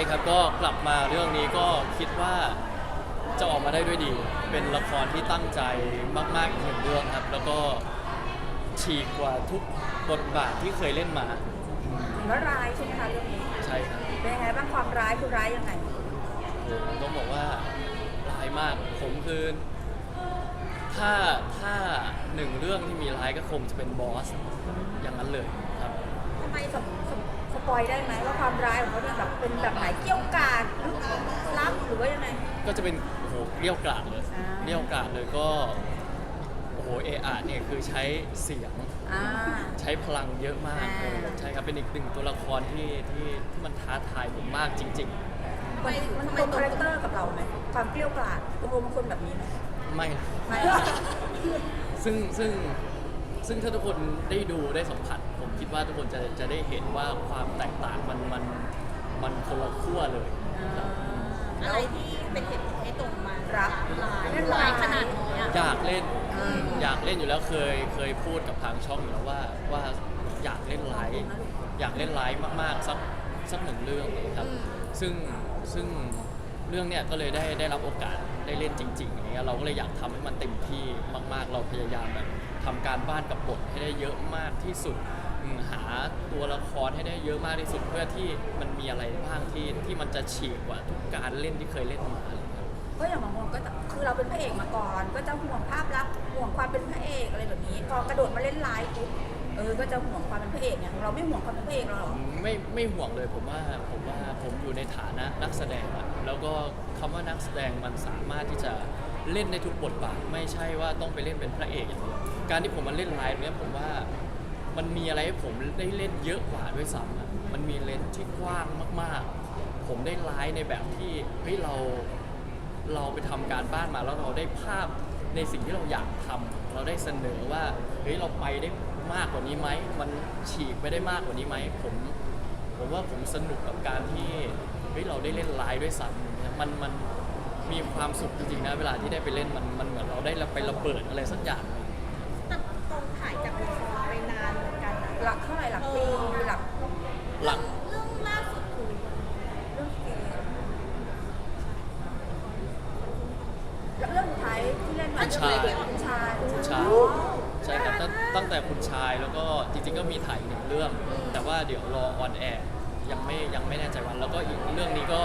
ช่ครับก็กลับมาเรื่องนี้ก็คิดว่าจะออกมาได้ด้วยดี เป็นละครที่ตั้งใจมากๆอีกหนึ่งเรื่องครับ แล้วก็ฉีกกว่าทุกบทบาทที่เคยเล่นมา ถือว่าร้ายใช่ไหมคะเรื่องนี้ ใช่ครับเป็นยังไงบ้างความร้ายคือร้ายยังไงผมต้องบอกว่าร้ายมาก ผมคือถ้าถ้าหนึ่งเรื่องที่มีร้ายก็คงจะเป็นบอสอย่างนั้นเลยครับ ทำไมสปส ปสปอยได้ไหมว่าความร้ายของเขาเนี่ยแบบเป็นแบบไหนเกี่ยวกาดลึกล้ำหรือว่ายังไง ก็จะเป็นโอ้โหเรียวกราดเลยอ่า เรียวกราดเลยก็โอ้โหเออาเนี่ยคือใช้เสียงอ่า ใช้พลังเยอะมากอ่า เออใช่ครับเป็นอีกหนึ่งตัวละครที่ที่ที่มันท้าทายผมมากจริง มันมันตรงคาแรคเตอร์กับเราไหมความเกลี้ยวกล่อมตกลงเป็นคนแบบนี้ไหมๆ ไม่ไม่ซึ่งซึ่ง ซึ่งถ้าทุกคนได้ดูได้สัมผัส ผมคิดว่าทุกคนจะจะได้เห็นว่าความแตกต่างมันมันมันคนละขั้วเลยครับ อะไรที่เป็นเหตุผลให้ตรงมารับหลายเล่นหร้าลายยขนาดนี้อะอยากเล่นอืมอยากเล่นอยู่แล้วเคยเคยพูดกับทางช่องอยู่แล้วว่าว่าอยากเล่นไลฟ์อยากเล่นไลฟ์มากๆสักสักหนึ่งเรื่องครับ ซึ่งซึ่ง เรื่องเนี้ยก็เลยได้ได้รับโอกาสได้เล่นจริงๆอย่างเงี้ยเราก็เลยอยากทำให้มันเต็มที่มาก ๆ เราพยายามแบบทำการบ้านกับบทให้ได้เยอะมากที่สุดอืมหาตัวละครให้ได้เยอะมากที่สุดเพื่อที่มันมีอะไรบ้างที่ที่มันจะฉีกกว่าทุกการเล่นที่เคยเล่นมาอะไรเงี้ย ก็อย่างบางคนก็จะคือเราเป็นพระเอกมาก่อน ก็จะห่วงภาพลักษณ์ห่วงความเป็นพระเอกอะไรแบบนี้พอกระโดดมาเล่นร้ายปุ๊บเออก็จะห่วงความเป็นพระเอกเนี่ยเราไม่ห่วงความเป็นพระเอกเราหรอไม่ไม่ห่วงเลยผมว่าผมว่าผมอยู่ในฐานะนักแสดงอะ แล้วก็คำว่านักแสดงมันสามารถที่จะเล่นในทุกบทบาทไม่ใช่ว่าต้องไปเล่นเป็นพระเอกอย่างเดียวการที่ผมมาเล่นไลฟ์เนี่ยผมว่ามันมีอะไรให้ผมได้เล่นเยอะกว่าด้วยซ้ำอะมันมีเลนส์ที่กว้างมากๆ ผมได้ไลฟ์ในแบบที่เฮ้ยเราเราไปทำการบ้านมาแล้วเราได้ภาพในสิ่งที่เราอยากทำเราได้เสนอว่าเฮ้ยเราไปได้มากกว่านี้ไหมมันฉีกไปได้มากกว่านี้ไหมผม ผมว่าผมสนุกกับการที่เฮ้ยเราได้เล่นไลฟ์ด้วยซ้ำ มันมันมีความสุขจริงๆนะเวลาที่ได้ไปเล่นมันมันเหมือนเราได้ไประเบิดอะไรสักอย่างหนึ่งแต่ตรงถ่ายจากละครไปนานเหมือนกันนะหลักเท่าไหร่หลักปีหลักหลักเรื่องล่าสุดคือเรื่องเกมแล้วเรื่องสุดท้ายที่เล่นมาคุณชายเรื่องคุณชายคุณชายใช่ครับตั้งตั้งแต่คุณชายแล้วก็จริงๆก็มีถ่ายอีกหนึ่งเรื่อง แต่ว่าเดี๋ยวรอออนแอร์ยังไม่ยังไม่แน่ใจวัน แล้วก็อีกเรื่องนี้ก็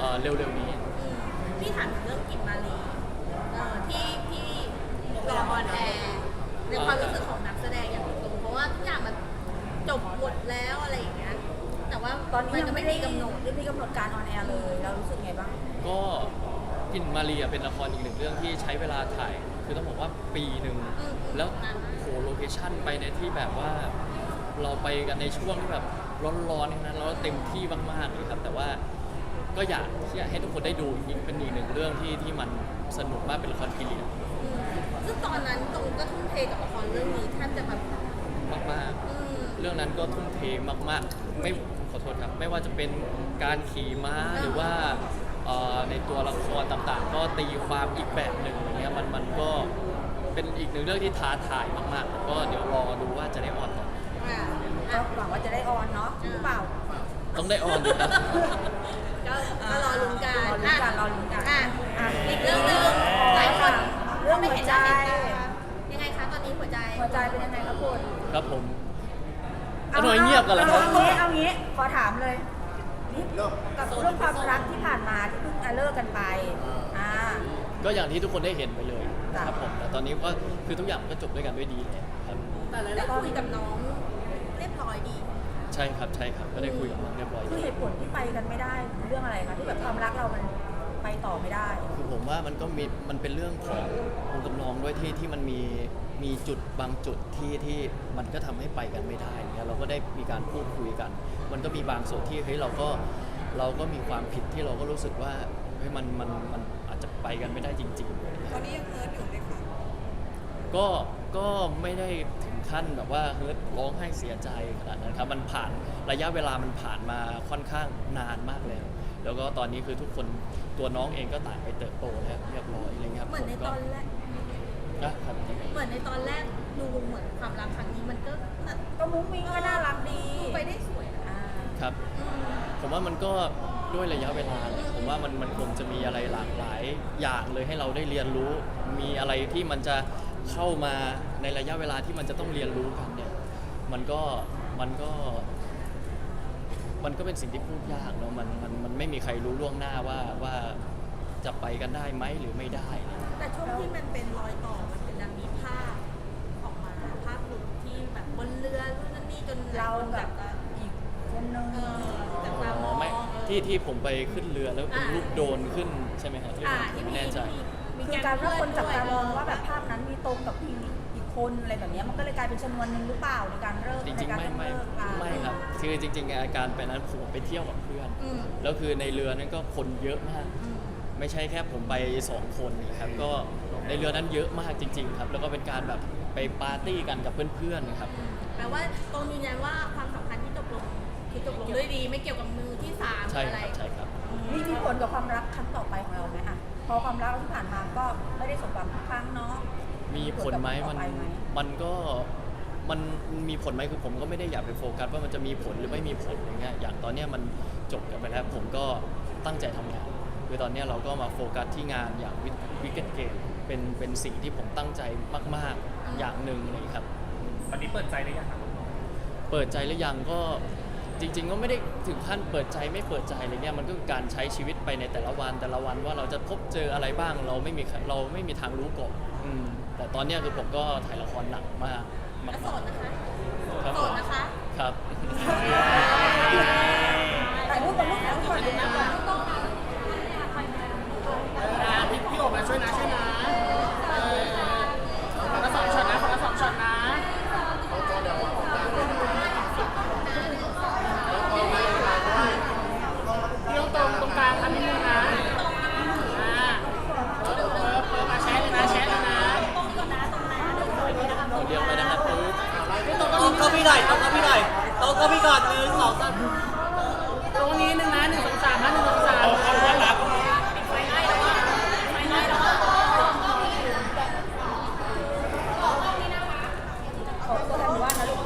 เอ่อเร็วๆนี้อืมพี่ถามถึงเรื่องกินมาลีเอ่อที่ที่รอออนแอร์ในความรู้สึกของนักแสดงอย่างตรงเพราะว่าทุกอย่างมันจบหมดแล้วอะไรอย่างเงี้ยแต่ว่าตอนนี้มัยังก็ไม่ไม่ได้ได้กำกำหหนนดดยังไม่มีกำหนดการออนแอร์เลยเรารู้สึกไงบ้าง ก็กลินมาเรียเป็นละครอีกหนึ่งเรื่องที่ใช้เวลาถ่าย คือต้องบอกว่าปีหนึ่ง อืมแล้วโหโลเคชั่นไปในที่แบบว่า เราไปกันในช่วงที่แบบร้อนๆทั้งนั้นแล้วเต็มที่มากๆเลยครับ แต่ว่า ก็อยากที่จะให้ทุกคนได้ดูอีกเป็นอีกหนึ่งเรื่องที่ที่มันสนุกมากเป็นละครพีเรียดอืมซึ่งตอนนั้นตรงก็ทุ่มเทกับละครเรื่องนี้แทบจะแบบมากๆ อืม เรื่องนั้นก็ทุ่มเทมากๆ ไม่ขอโทษครับ ไม่ว่าจะเป็นการขี่ม้าหรือว่าเอ่อในตัวละครต่างๆ ก็ตีความอีกแบบหนึ่งอย่างเงี้ยมันมันก็เป็นอีกหนึ่งเรื่องที่ท้าทายมากๆ ก็เดี๋ยวรอดูว่าจะได้ออนตอนไหนอ่าก็อะหวังว่าจะได้ออนเนาะหรือเปล่า ต้องได้ออนดีครับ ก็ก็รอลุ้นกันรอลุ้นกันรอลุ้นกันอะอะอีกเรื่องหนึงหลายคนเรื่องไม่หัวเห็นใจหน้าเห็นตายังไงคะตอนนี้หัวใจหัวใจเป็นยังไงครับคุณครับผมเอาหน่อยเงียบกันเหรอครับ เอางี้เอางี้ขอถามเลยนี่กับเรื่องความรักที่ผ่านมาที่เพิ่งเลิกกันไปอ่า ก็อย่างที่ทุกคนได้เห็นไปเลยจ้ะ ครับผมแต่ตอนนี้ก็คือทุกอย่างก็จบด้วยกันด้วยดีเลยครับได้คุยกับน้องเรียบร้อยดี ใช่ครับใช่ครับก็ได้คุยกับน้องเรียบร้อยคือเหตุผลที่ไปกันไม่ได้คือเรื่องอะไรคะที่แบบความรักเรามันไปต่อไม่ได้ คือผมว่ามันก็มีมันเป็นเรื่องขององค์กำนองด้วยที่ที่มันมีมีจุดบางจุดที่ที่มันก็ทำให้ไปกันไม่ได้เนี่ยเราก็ได้มีการพูดคุยกัน มันก็มีบางส่วนที่เฮ้ยเราก็เราก็มีความผิดที่เราก็รู้สึกว่าเฮ้ยมันมันมันอาจจะไปกันไม่ได้จริงๆ ตอนนี้ยังเฮิร์ตอยู่ไหมคะ ก็ก็ไม่ได้ถึง ขั้นแบบว่าเฮ้ยร้องไห้เสียใจขนาดนั้นครับมันผ่านระยะเวลามันผ่านมาค่อนข้างนานมากแล้ว แล้วก็ตอนนี้คือทุกคนตัวน้องเองก็ต่างไปเติบโตแล้วเรียบร้อยอะไรเงี้ยครับเหมือนในผมตก็อนแรก นะครับเหมือนในตอนแรกดูเหมือนความรักครั้งนี้มันก็แบบก็มุ้งมิ้งก็น่ารักดีไปได้สวยนะอ่าครับ อืมผมว่ามันก็ด้วยระยะเวลาแหละผมว่ามันมันคงจะมีอะไรหลากหลายอย่างเลยให้เราได้เรียนรู้ มีอะไรที่มันจะ เข้ามาในระยะเวลาที่มันจะต้องเรียนรู้กันเนี่ยมันก็มันก็ มันก็เป็นสิ่งที่พูดยากเนาะมันมันมันไม่มีใครรู้ล่วงหน้าว่าว่าจะไปกันได้ไหมหรือไม่ได้เนี่ยแต่ช่วงที่มันเป็นรอยต่อมันจะมีภาพออกมาภาพหลุดที่แบบบนเรือนู่นนั่นนี่จนเราหลยคนแบแบบบอีกคนนึงเออจับตามองไม่เออที่ที่ผมไปขึ้นเรือแล้วเป็นอ่ารูปโดรนขึ้นใช่ไหมฮะที่อ่าผมที่ไม่มีแน่ใจมีคือแก๊งการว่าคนจับตามองเพื่นด้วยว่าแบบภาพ คนอะไรแบบเนี้ยมันก็เลยกลายเป็นชนวนหนึ่งหรือเปล่าในการเลิกจริงในๆการไม่ไม่เลิกลาไม่ครับ คือจริง ๆ อาการไปนั้นผมไปเที่ยวกับเพื่อน อืมแล้วคือในเรือนั้นก็คนเยอะมาก อืม ไม่ใช่แค่ผมไปสองคนนะครับ ก็ในเรือนั้นเยอะมากจริง ๆ ครับ แล้วก็เป็นการแบบไปปาร์ตี้กันกับเพื่อนๆนะครับแปลว่าตรงยืนยันว่าความสัมพันธ์ที่จบลงคือจบลงด้วยดีไม่เกี่ยวกับมือที่สามใช่อะคไรรับใช่ครับมีมีผลกับความรักครั้งต่อไปของเราไหมอะพอความรักที่ผ่านมาก็ไม่ได้สมหวังทุกครั้งเนาะ มีผลไหมผลกับมันต่อไปไหม มันก็มันมีผลไหมคือผมก็ไม่ได้อยากไปโฟกัสว่ามันจะมีผลหรือไม่มีผลอย่างเงี้ยอย่างตอนเนี้ยมันจบกันไปแล้วผมก็ตั้งใจทำงานคือตอนเนี้ยเราก็มาโฟกัสที่งานอย่างวิกเก็ตเกมเป็นเป็นสิ่งที่ผมตั้งใจมาก ๆ อย่างหนึ่งเลยครับ ตอนนี้เปิดใจได้ยังครับเปิดใจหรือยังก็จริง ๆ ก็ไม่ได้ถึงขั้นเปิดใจไม่เปิดใจอะไรเงี้ยมันก็คือการใช้ชีวิตไปในแต่ละวันแต่ละวันว่าเราจะพบเจออะไรบ้างเราไม่มีใครเราไม่มีทางรู้ก่อนอืม แต่ตอนเนี้ยคือผมก็ถ่ายละครหนักมากมาแล้วกโสดนะคะๆครับโสผมดนะคะ ครับ ถ่ายรูปกับลูกแล้วก่อนนะ พี่พี่โอบมาช่วยนะช่วยนะเออคนละสองช็อตนะคนละสองช็อตนะพี่ต้องตรงตรงกลางครับนิดนึงนะอ่าเออเออเปิดมาแชร์เลยนะแชร์เลยนะ เราเรียงไปนะครับปึ๊บ พี่ตรง โต๊ะ ก็ ก็พี่หน่ อยโต๊ะก็พี่หน่อยโต๊ะก็พี่ก่อนหนึ่งสองสามตรงนี้หนึ่งนะหนึ่งสองสามนะหนึ่งสองสามเอาเอาไว้หลับขอตัวแทนว่านะลูก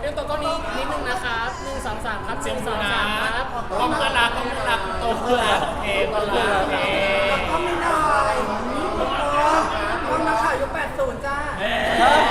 เรื่องตัวก็นี้นิดนึงนะครับหนึ่งสองสามครับหนึ่งสองสามครับกล้องเพื่อนรักกล้องเพื่อนรักโตเพื่อนรักโอเคกล้องเพื่อนรักโอเคก็ไม่ได้คนมาขายยุค80จ้าอะตรง